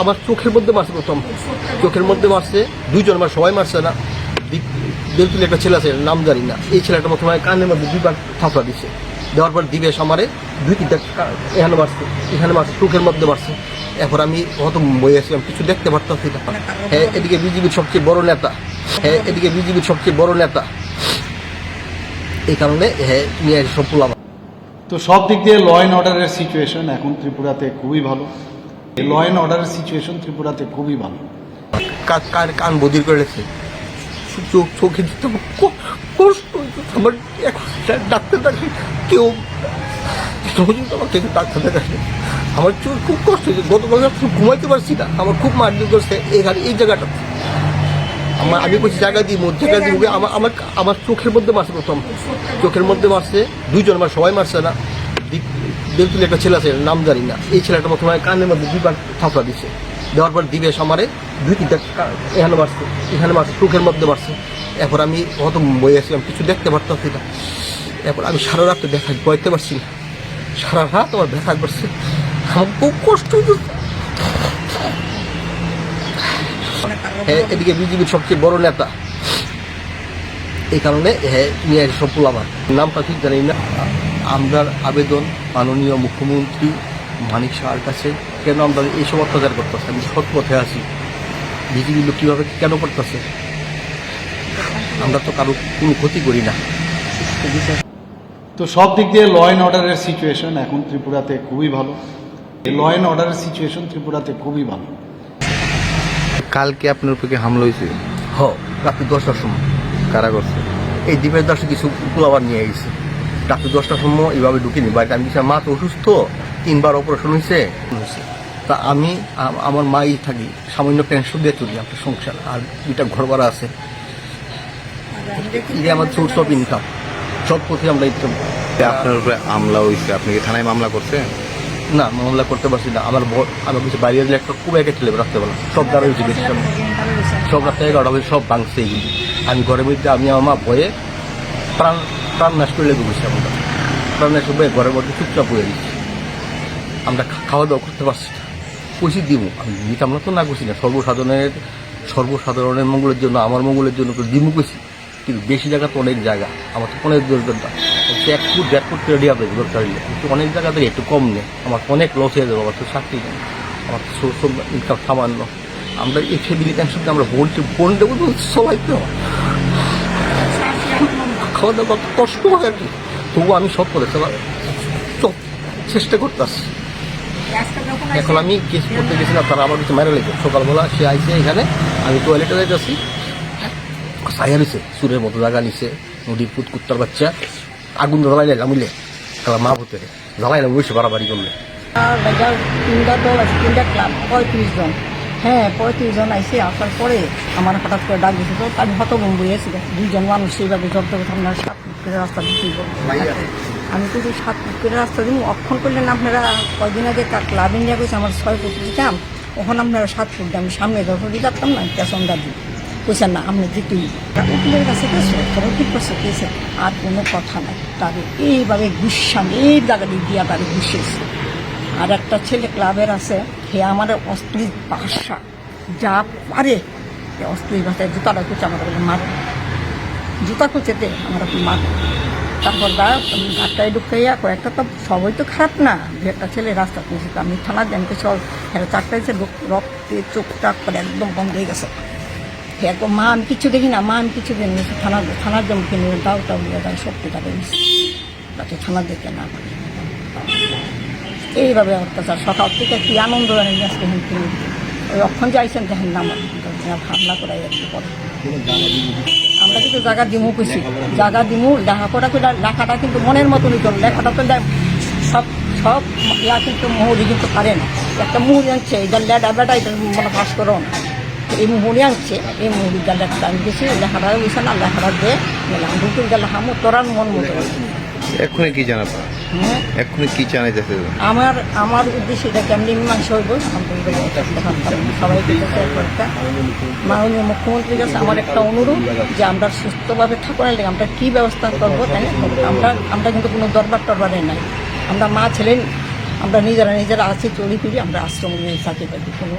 আমার চোখের মধ্যে মারছে প্রথম। চোখের মধ্যে মারছে, দুইজন মার, সবাই মারছে না। বেলতুল একটা ছেলে আছে, নাম জানি না। এই ছেলেটা প্রথমে কানের মধ্যে দুইবার থাপড়া দিছে। দেওয়ার পর দিবেশ আমারে, দুই তিনটা এখানে মারছে এখানে মারছে, চোখের মধ্যে মারছে। এরপর আমি হয়তো বই আসলাম কিছু দেখতে পারতাম না। হ্যাঁ এদিকে বিজেপির সবচেয়ে বড় নেতা। হ্যাঁ এদিকে বিজেপির সবচেয়ে বড় নেতা। এই কারণে হ্যাঁ নিয়ে সব তো সব দিক দিয়ে ল অ্যান্ড অর্ডারের সিচুয়েশন এখন ত্রিপুরাতে খুবই ভালো। ল অ্যান্ড অর্ডারের সিচুয়েশন ত্রিপুরাতে খুবই ভালো। কান কান বদির করে রেখেছে চোখ চোখে দিতে আমার কষ্ট আমার এখন ডাক্তার ডাক্তার কেউ আমার কেউ ডাক্তার দেখাচ্ছে আমার চোখ খুব কষ্ট হয়েছে। গতকাল ঘুমাইতে পারছি না। আমার খুব মারধর করছে এখানে, এই জায়গাটা। আমার আমি বলছি, জায়গা দিই মোট জায়গা দিব আমার আমার আমার চোখের মধ্যে মারছে প্রথম। চোখের মধ্যে মারছে, দুইজন মার সবাই মারছে না। বেলতুল একটা ছেলে আছে, নাম জানি না। এই ছেলেটা প্রথমে কানের মধ্যে দুইবার থাপড়া দিচ্ছে দেওয়ার পর দিবেশ আমারে দুই তিনটা এখানে মারছে এখানে মারছে, চোখের মধ্যে মারছে। এরপর আমি হয়তো বই আসলাম, কিছু দেখতে পারতাম না এরপর আমি সারা রাত দেখা বইতে পারছি না। সারা রাত আমার ব্যথা করছে। আমার খুব কষ্ট হ্যাঁ এদিকে বিজেপির সবচেয়ে বড় নেতা। এই কারণে হ্যাঁ নিয়ে সব আমার নামটা ঠিক জানি না। আমরা আবেদন মাননীয় মুখ্যমন্ত্রী মানিক শাহর কাছে। কেন আমরা এইসব অত্যাচার করতেছে। আমি সৎ পথে আছি। বিজেপি লোক কীভাবে কেন করতেছে? আমরা তো কারও কোনো ক্ষতি করি না। তো সব দিক দিয়ে ল অ্যান্ড অর্ডারের সিচুয়েশন এখন ত্রিপুরাতে খুবই ভালো। ল অ্যান্ড অর্ডারের সিচুয়েশন ত্রিপুরাতে খুবই ভালো। কালকে আপনার উপরে কি হামলা হয়েছে? হ রাত্রি দশটার সময়। কারা করছে? এই দ্বীপের দাসে কিছু পোলাবার নিয়ে গেছে রাত্রি দশটার সময় এইভাবে ঢুকিনি। বাড়িতে আমি কিছু মা তো অসুস্থ তিনবার অপারেশন হয়েছে। তা আমি আমার মাই থাকি সামান্য পেনশন দিয়ে চলি একটা সংসার আর দুইটা ঘর ভাড়া আছে। এই আমার সোর্স অফ ইনকাম সব পথে আমরা ইনকাম আপনার উপরে হামলা হয়েছে আপনি কি থানায় মামলা করছেন? না মামলা করতে পারছি না। আমার আমার কিছু বাইরে গেলে একটা খুব একটা ছেলে রাত্রেবেলা। সব দ্বারা হয়েছে বেশি। সব রাত্রে এগারোটা সব ভাঙছে। এগুলি আমি ঘরের মধ্যে আমি আমার মা ভয়ে প্রাণ প্রাণ নাশ করে লেগে বসে আমরা। প্রাণ নাশ করে ঘরের মধ্যে চুপচাপ হয়ে গেছি আমরা খাওয়া দাওয়া করতে পারছি না। কইছি দিব। আমি দিতাম না তো না করছি না। সর্বসাধারণের সর্বসাধারণের মঙ্গলের জন্য, আমার মঙ্গলের জন্য তো দিমু কইছি। কিন্তু বেশি জায়গা তো অনেক জায়গা। আমার তো অনেক দরকার না এক ফুট, দেড় ফুট রেডি হবে দরকার কিন্তু অনেক জায়গা থেকে একটু কম নেই। আমার অনেক লস হয়ে যাবে। আমার তো চাকরি নেই। আমার তো ইনকাম সামান্য। আমরা এই ফ্যামিলি টেনশন আমরা বোন বোন দেবো সবাই তো দাওয়া কত কষ্ট হয় আর কি তবু আমি সব করে চলা চল, চেষ্টা করতেছি। এখন আমি কেস করতে গেছিলাম, তারা আমার কিছু মেরে লেগে। সকালবেলা সে আইসে এখানে, আমি টয়লেটে যাইতেছি। সাইয়া নিছে সুরের মতো জায়গা নিছে, নদীর পুত কুত্তার বাচ্চা। আগুন জ্বালাই জ্বালাইলে জামিলে তারা মা ভূতে জ্বালাই না বসে বাড়াবাড়ি করলে। তিনটা দল আছে, তিনটা ক্লাব, পঁয়ত্রিশ জন। হ্যাঁ পঁয়ত্রিশ জন আইসে আসার পরে আমার হঠাৎ করে ডাক দিয়েছে তো আমি হতভম্ব হয়েছিল দুইজন মানুষ সেইভাবে জব্দ করতে আপনার সাত ফুট করে রাস্তা দিতে আমি কিন্তু সাত ফুট করে রাস্তা দিব অক্ষণ করলেন আপনারা কয়দিন আগে তার ক্লাবে নিয়ে গেছে আমার ছয় ফুট দিতাম ওখানে আপনারা সাত ফুট আমি সামনে দখল দিয়ে যাতাম না ক্যাশ পেছনটা দিই কইছেন না আপনি দিতেই উকিলের কাছে গেছে তবে ঠিক করছে গেছে আর কোনো কথা নাই। তাদের এইভাবে গুসান এই জায়গাটি দিয়া তাদের গুছিয়েছে আর একটা ছেলে ক্লাবের আছে সে আমার অস্ত্রীর ভাষা, যা পারে সে অস্ত্রীর ভাষায় জুতাটা কুচে আমার বলে, মারে। জুতা কুচেতে আমরা মারে। তারপর দা গাড়টায় ঢুকাইয়া কয়েকটা তো, সবই তো খারাপ না দু একটা ছেলে রাস্তা তুলছে আমি থানা জানতে চল হ্যাঁ চারটা এসে রক্তে চোখ টাক করে একদম বন্ধ হয়ে গেছে। হ্যাঁ মা, আমি কিছু দেখি না, মা, আমি কিছু দেখি না থানা থানার জন্য কিনে দাও টাও নিয়ে দাও সত্যি টাকা তাকে থানা দেখে না। এইভাবে অত্যাচার। সকাল থেকে কি আনন্দ জানি আজকে হুমকি ওই অক্ষণ যাইছেন দেখেন না আমার। ভাবনা করাই একটু পরে আমরা কিন্তু জায়গা দিমু কইছি। জায়গা দিমু লেখাপড়া করে লেখাটা কিন্তু মনের মতো নিত লেখাটা তো সব সব ইয়া কিন্তু মুহুরি কিন্তু পারে না। একটা মুহুরি আনছে, এটা লেডা বেটা এটা মনে পাস করো না এই মুহুরি আনছে, এই মুহুরি লেখাটা আমি গেছি লেখাটা বুঝছে না, লেখাটা দিয়ে গেলাম দুপুর গেলে হামু তোরার মন মতো এক্ষুনি কি জানাব? এক্ষুনি কি জানাই আমার আমার উদ্দেশ্য এটা কেমনি মীমাংসা হইব সবাই মাননীয় মুখ্যমন্ত্রীর কাছে আমার একটা অনুরোধ যে আমরা সুস্থভাবে থাকার লাগে আমরা কি ব্যবস্থা করব তাই না? আমরা আমরা কিন্তু কোনো দরবার টরবারে নাই। আমরা মা ছেলে আমরা নিজেরা নিজেরা আছি চলি ফিরি আমরা আশ্রম নিয়ে থাকি কোনো।